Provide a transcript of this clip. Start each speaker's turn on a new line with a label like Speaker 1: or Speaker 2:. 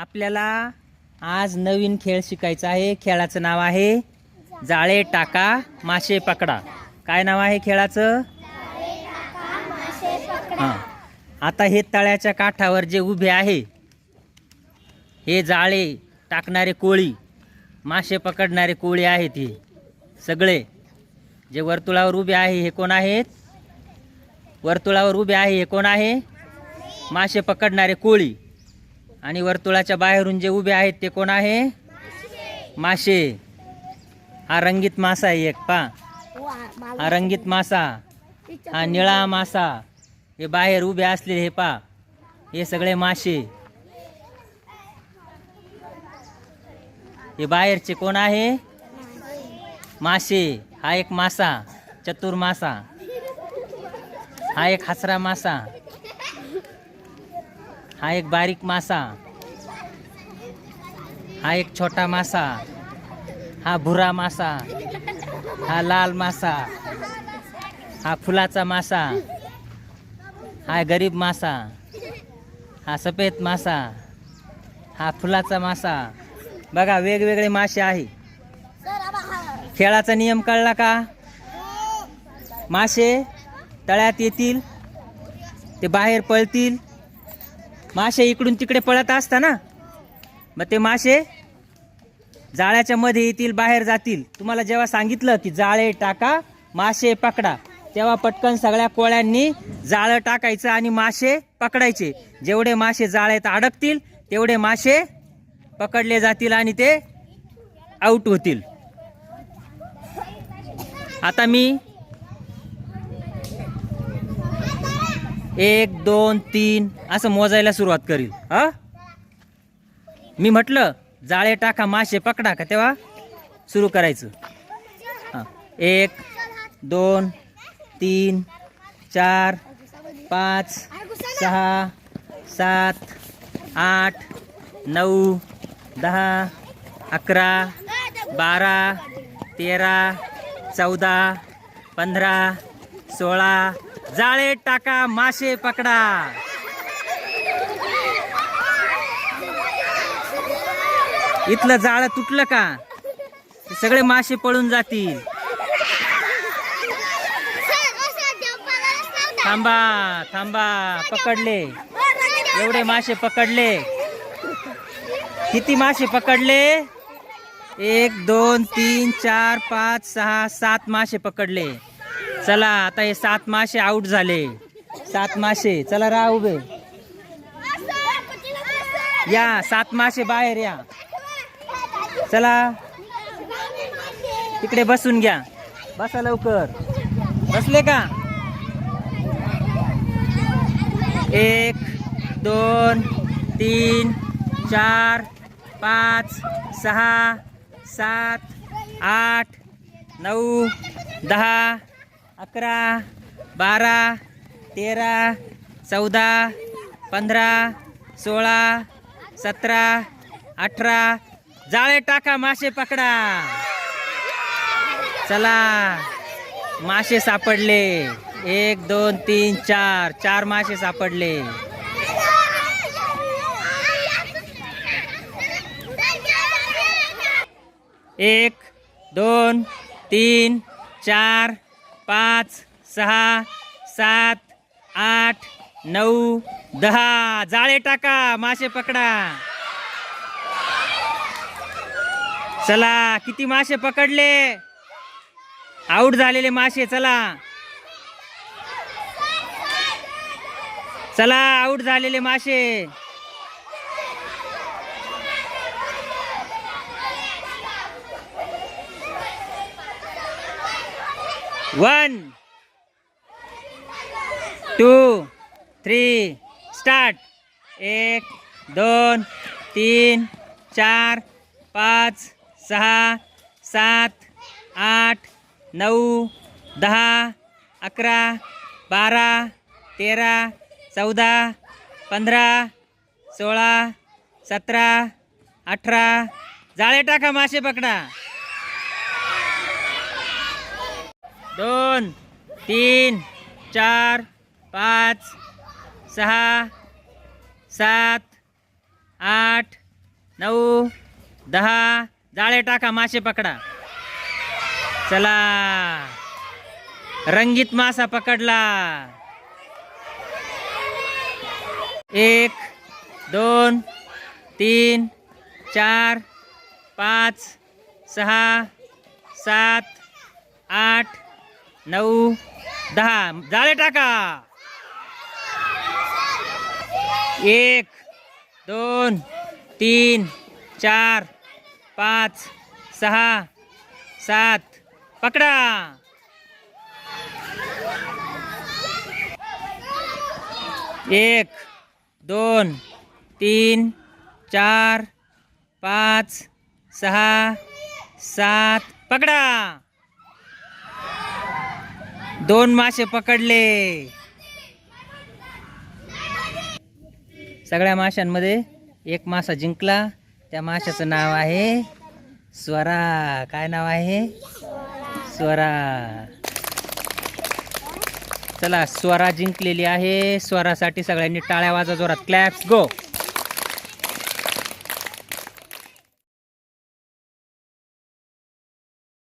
Speaker 1: आपल्याला आज नवीन खेळ शिकायचा आहे. खेळाचं नाव आहे जाळे टाका मासे पकडा. काय नाव आहे खेळाचं? हां. आता हे तळ्याच्या काठावर जे उभे आहे हे जाळे टाकणारे कोळी मासे पकडणारे कोळी आहेत हे. सगळे. जे वर्तुळावर उभे आहे हे कोण आहेत? वर्तुळावर उभे आहे हे कोण आहे? मासे पकडणारे कोळी. आणि वर्तुळाच्या बाहेरून जे उभे आहेत ते कोण आहे? मासे. हा रंगीत मासा आहे एक पा हा रंगीत मासा. हा निळा मासा. हे बाहेर उभे असलेले हे पा हे सगळे मासे. हे बाहेरचे कोण आहे? मासे. हा एक मासा चतुर मासा. हा एक हसरा मासा. हा एक बारीक मासा. हा एक छोटा मासा. हा भुरा मासा. हा लाल मासा. हा फुलाचा मासा. हा गरीब मासा. हा सफेद मासा. हा फुलाचा मासा. बघा वेगवेगळे मासे आहे. खेळाचा नियम कळला का? मासे तळ्यात येतील ते बाहेर पळतील मासे इकडून तिकडे पळत असता ना मग ते मासे जाळ्याच्या मध्ये येतील बाहेर जातील. तुम्हाला जेव्हा सांगितलं की जाळे टाका मासे पकडा तेव्हा पटकन सगळ्या कोळ्यांनी जाळं टाकायचं आणि मासे पकडायचे. जेवढे मासे जाळ्यात अडकतील तेवढे मासे पकडले जातील आणि ते आऊट होतील. आता मी एक दोन तीन असं मोजायला सुरुवात करील. हा? मी म्हटलं जाळे टाका मासे पकडा का तेव्हा सुरू करायचं. हां. एक दोन तीन चार पाच सहा सात आठ नऊ दहा अकरा बारा तेरा चौदा पंधरा सोळा जाळे टाका मासे पकडा. इथलं जाळं तुटलं का? सगळे मासे पळून जातील. थांबा थांबा पकडले. एवढे मासे पकडले. किती मासे पकडले? एक दोन तीन चार पाच सहा सात मासे पकडले. चला आता हे सात मासे आउट झाले. सात मासे. चला राह उभे. या सात मासे बाहेर या. चला. तिकडे बसून घ्या. बसा लवकर. बसले का? एक दोन तीन चार पाच सहा सात आठ नऊ दहा अकरा बारा तेरा चौदा पंधरा सोळा सतरा अठरा. जाळे टाका मासे पकडा. चला मासे सापडले. एक दोन तीन चार. चार मासे सापडले. एक दोन तीन चार. पाच सहा सात आठ नऊ दहा. जाळे टाका मासे पकडा. चला किती मासे पकडले? आऊट झालेले मासे चला. चला आऊट झालेले मासे. One two three start. एक दोन तीन चार पाच सहा सात आठ नऊ दहा अकरा बारा तेरा चौदा पंधरा सोळा सतरा अठरा. जाळे टाका मासे पकडा. दोन तीन चार पाच सहा सात आठ नऊ दहा. जाळे टाका मासे पकडा. चला. रंगीत मासा पकडला. एक दोन तीन चार पाच सहा सात आठ नऊ दहा. जाळे टाका. एक दोन तीन चार पाच सहा सात. पकडा. एक दोन तीन चार पाच सहा सात. पकडा. दोन मासे पकडले. सगळ्या माशांमध्ये एक मासा जिंकला. त्या माशाचं नाव आहे स्वरा. काय नाव आहे? स्वरा. चला स्वरा जिंकलेली आहे. स्वरासाठी सगळ्यांनी टाळ्या वाजा जोरात. क्लॅप्स गो